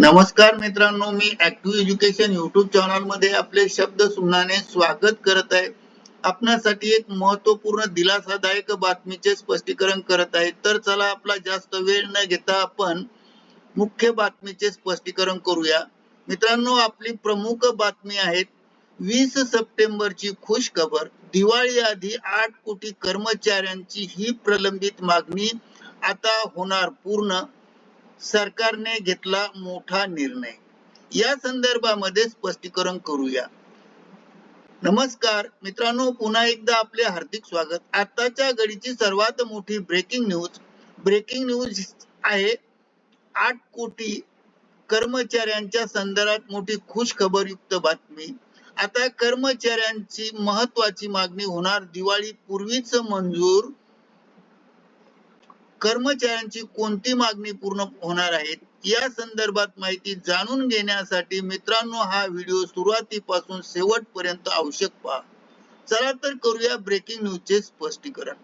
नमस्कार मित्रांनो मी ऍक्टिव्ह एज्युकेशन युट्यूब चॅनलमध्ये आपले शब्द सुमनाने स्वागत करत आहे. आपणासाठी एक महत्त्वपूर्ण दिलासादायक बातमीचे स्पष्टीकरण करत आहे. तर चला आपला जास्त वेळ न घेता आपण मुख्य बातमीचे स्पष्टीकरण करूया. मित्रांनो आपली प्रमुख बातमी आहे वीस सप्टेंबरची खुश खबर दिवाळी आधी आठ कोटी कर्मचाऱ्यांची ही प्रलंबित मागणी आता होणार पूर्ण. सरकारने घेतला मोठा निर्णय. या संदर्भामध्ये स्पष्टीकरण करूया. नमस्कार मित्रांनो पुन्हा एकदा आपले हार्दिक स्वागत. आताच्या घडीची सर्वात मोठी ब्रेकिंग न्यूज ब्रेकिंग न्यूज आहे आठ कोटी कर्मचाऱ्यांच्या संदर्भात मोठी खुश खबरयुक्त बातमी. आता कर्मचाऱ्यांची महत्वाची मागणी होणार. दिवाळी पूर्वीच मंजूर कर्मचाऱ्यांची कोणती मागणी पूर्ण होणार आहेत या संदर्भात माहिती जाणून घेण्यासाठी मित्रांनो हा व्हिडिओ सुरुवातीपासून शेवटपर्यंत आवश्यक पहा. चला तर करूया ब्रेकिंग न्यूजचे स्पष्टीकरण.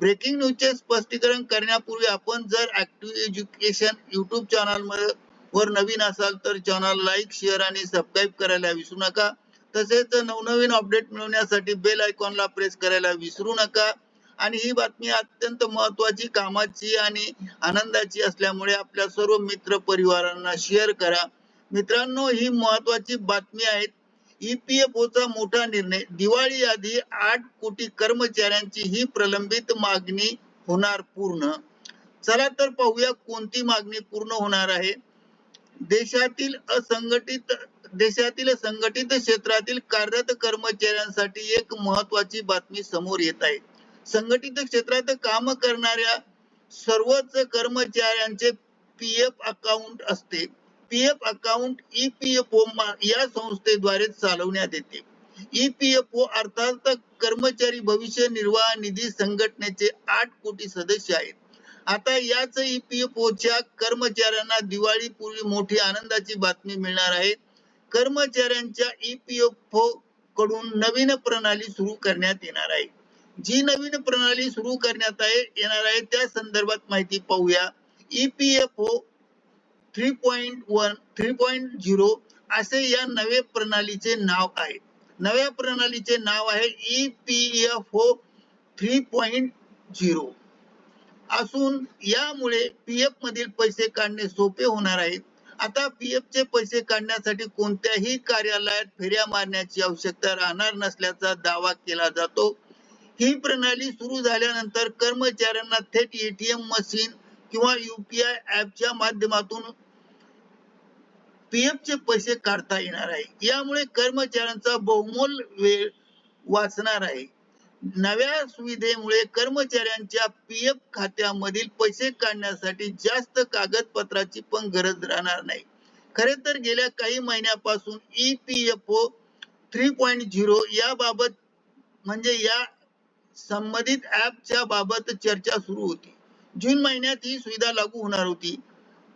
ब्रेकिंग न्यूजचे स्पष्टीकरण करण्यापूर्वी आपण जर ऍक्टिव्ह एज्युकेशन युट्यूब चॅनल वर नवीन असाल तर चॅनल लाईक शेअर आणि सबस्क्राईब करायला विसरू नका. तसेच नवनवीन अपडेट मिळवण्यासाठी बेल आयकॉनला प्रेस करायला विसरू नका. आणि ही बातमी अत्यंत महत्वाची कामाची आणि आनंदाची असल्यामुळे आपल्या सर्व मित्र परिवारांना शेअर करा. मित्रांनो ही महत्वाची बातमी आहे. ईपीएफओचा मोठा निर्णय. दिवाळी आधी आठ कोटी कर्मचाऱ्यांची ही प्रलंबित मागणी होणार पूर्ण. चला तर पाहूया कोणती मागणी पूर्ण होणार आहे. देशातील असंघटित देशातील संघटित क्षेत्रातील कार्यरत कर्मचाऱ्यांसाठी एक महत्वाची बातमी समोर येत आहे. संघटित क्षेत्रात काम करणाऱ्या सर्वच कर्मचाऱ्यांचे पी एफ अकाउंट असते. पी एफ अकाउंट ईपीएफओ या संस्थेद्वारे चालवण्यात येते. ईपीएफओ अर्थात कर्मचारी भविष्य निर्वाह निधी संघटनेचे आठ कोटी सदस्य आहेत. आता याच ईपीएफओच्या कर्मचाऱ्यांना दिवाळीपूर्वी मोठी आनंदाची बातमी मिळणार आहे. कर्मचाऱ्यांच्या ईपीएफओ कडून नवीन प्रणाली सुरू करण्यात येणार आहे. जी नवीन प्रणाली सुरू करण्यात येणार आहे त्या संदर्भात माहिती पाहूया. EPFO three point one three point zero असे या नव्या प्रणालीचे नाव आहे. नव्या प्रणालीचे नाव आहे ईपीएफओ थ्री पॉइंट झिरो असून यामुळे पीएफ मधील पैसे काढणे सोपे होणार आहे. आता पीएफ चे पैसे काढण्यासाठी कोणत्याही कार्यालयात फेऱ्या मारण्याची आवश्यकता राहणार नसल्याचा दावा केला जातो. ही प्रणाली सुरू झाल्यानंतर कर्मचाऱ्यांना थेट एटीएम मशीन किंवा युपीआय ऍपच्या माध्यमातून पीएफ चे पैसे काढता येणार आहे. यामुळे कर्मचाऱ्यांचा बहुमोल वेळ वाचणार आहे. नव्या सुविधेमुळे कर्मचाऱ्यांच्या पीएफ खात्यामधील पैसे काढण्यासाठी जास्त कागदपत्राची पण गरज राहणार नाही. खरे तर गेल्या काही महिन्यापासून E P F O three point zero याबाबत म्हणजे या संबंधित ऍपच्या बाबत चर्चा सुरू होती. जून महिन्यात ही सुविधा लागू होणार होती.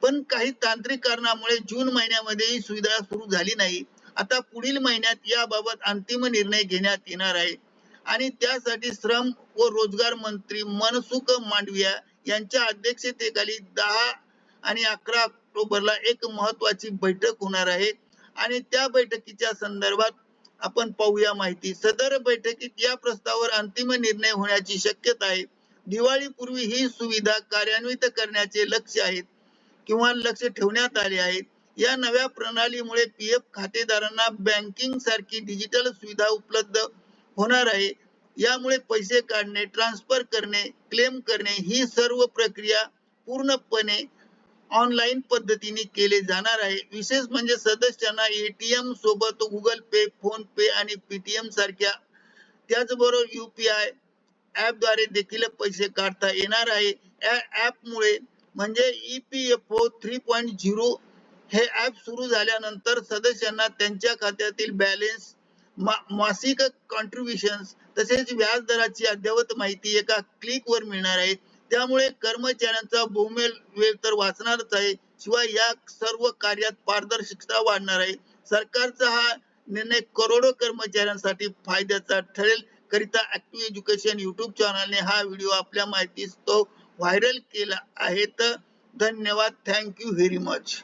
पण काही तांत्रिक कारणामुळे जून महिन्यामध्ये ही सुविधा सुरू झाली नाही. आता पुढील महिन्यात याबाबत अंतिम निर्णय घेण्यात येणार आहे. आणि त्यासाठी श्रम व रोजगार मंत्री मनसुख मांडविया यांच्या अध्यक्षतेखाली दहा आणि अकरा ऑक्टोबरला एक महत्वाची बैठक होणार आहे. आणि त्या बैठकीच्या संदर्भात आपण पाहूया माहिती. सदर बैठकीत या प्रस्तावावर अंतिम निर्णय होण्याची शक्यता आहे. दिवाळीपूर्वी ही सुविधा कार्यान्वित करण्याचे लक्ष आहेत किंवा लक्ष ठेवण्यात आले आहेत. या नव्या प्रणालीमुळे पी एफ खातेदारांना बँकिंग सारखी डिजिटल सुविधा उपलब्ध होणार आहे. यामुळे पैसे काढणे ट्रान्सफर करणे क्लेम करणे ही सर्व प्रक्रिया पूर्णपणे ऑनलाईन पद्धतीने केले जाणार आहे. विशेष म्हणजे सदस्यांना एटीएम सोबत गुगल पे फोन पे आणि पेटीएम सारख्या त्याचबरोबर युपीआय ऍपद्वारे देखील पैसे काढता येणार आहे. या ऍप मुळे म्हणजे ईपीएफओ थ्री पॉईंट झिरो हे ऍप सुरू झाल्यानंतर सदस्यांना त्यांच्या खात्यातील बॅलेन्स मासिक कॉन्ट्रीब्युशन तसेच व्याज दराची अद्ययावत माहिती एका क्लिक वर मिळणार आहे. त्यामुळे कर्मचाऱ्यांचा बहुमेल वेळ तर वाचणारच आहे. शिवाय या सर्व कार्यात पारदर्शकता वाढणार आहे. सरकारचा हा निर्णय करोडो कर्मचाऱ्यांसाठी फायद्याचा ठरेल. करिता ऍक्टिव्ह एज्युकेशन युट्यूब चॅनलने हा व्हिडिओ आपल्या माहितीस तो व्हायरल केला आहे. तर धन्यवाद. Thank you very much